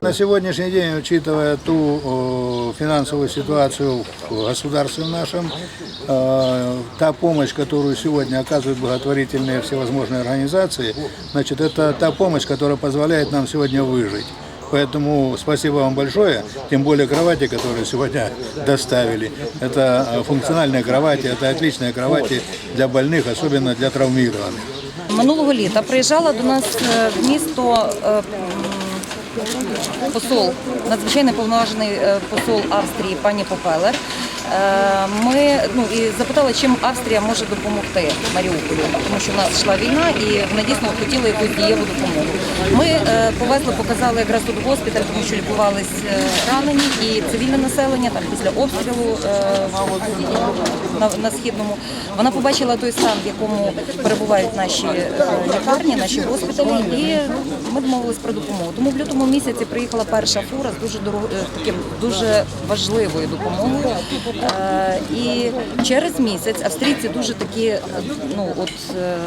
на сегодняшний день, учитывая ту о, финансовую ситуацию в государстве нашем, э, та помощь, которую сегодня оказывают благотворительные всевозможные организации, значит, это та помощь, которая позволяет нам сегодня выжить. Поэтому спасибо вам большое, тем более кровати, которые сегодня доставили. Это э, функциональные кровати, это отличные кровати для больных, особенно для травмированных. Минулого літа приїжджала до нас е, в місто е, м, посол, надзвичайний повноважений е, посол Австрії пані Попелер. Е, Ми ну і запитали, чим Австрія може допомогти Маріуполю, тому що в нас йшла війна, і вони дійсно хотіли якусь дієву допомогу. Ми е, повезли, показали якраз тут госпіталь, тому що лікувались е, ранені і цивільне населення там після обстрілу е, на, на східному. Вона побачила той стан, в якому перебувають наші лікарні, наші госпіталі, і ми домовились про допомогу. Тому в лютому місяці приїхала перша фура з дуже дорого, е, таким дуже важливою допомогою. Е, І через місяць австрійці дуже такі, е, ну от е,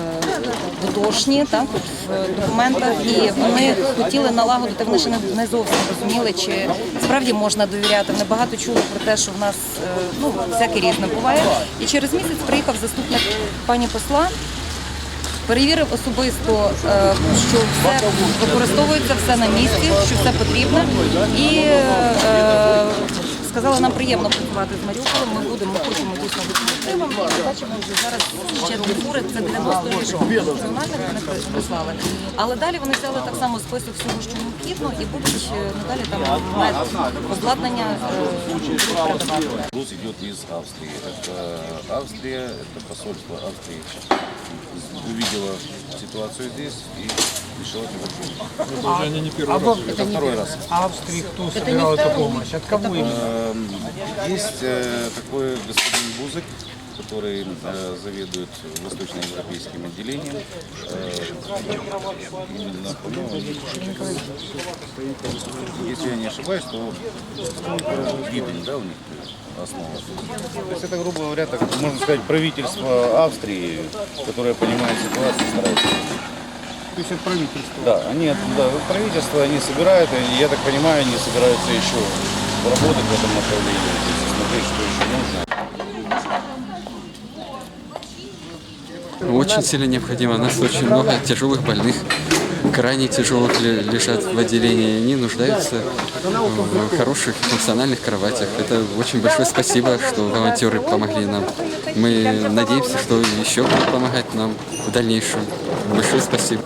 дотошні, так от в документах, і вони хотіли налагодити. Вони ще не, зовсім розуміли, чи справді можна довіряти. Вони багато чули про те, що в нас е, ну всяке різне буває. І через місяць приїхав заступник пані посла. Перевірив особисто, е, що все використовується, все на місці, що все потрібно. І е, сказала, нам приємно працювати з Маріуполем. Ми будемо, ми хочемо дійсно допомогти вам. І ми бачимо вже зараз ще дві фури, це 90 ліжок. Функціональних вони прислали. Але далі вони взяли так само список всього, що необхідно, і будуть е, надалі там мед обладнання е, передавати. Груз идет из Австрии. Это Австрия, это посольство Австрии увидела ситуацию здесь и решила это Это уже не первый раз. Это второй раз. Австрии кто собирал эту помощь? От кого именно? Эм, Есть э, такой господин Бузык, который э, заведует восточноевропейским отделением. Э, именно, по-моему, если я не ошибаюсь, то э, Виден, да, у них основа. То есть это, грубо говоря, так можно сказать, правительство Австрии, которое понимает ситуацию, старается. То есть от правительства. Да, они это- да, правительство они собирают, и я так понимаю, они собираются еще работать в этом направлении, смотреть, что еще нужно. Очень сильно необходимо. У нас очень много тяжелых больных, крайне тяжелых ле- лежат в отделении. Они нуждаются в хороших функциональных кроватях. Это очень большое спасибо, что волонтеры помогли нам. Мы надеемся, что еще будут помогать нам в дальнейшем. Большое спасибо.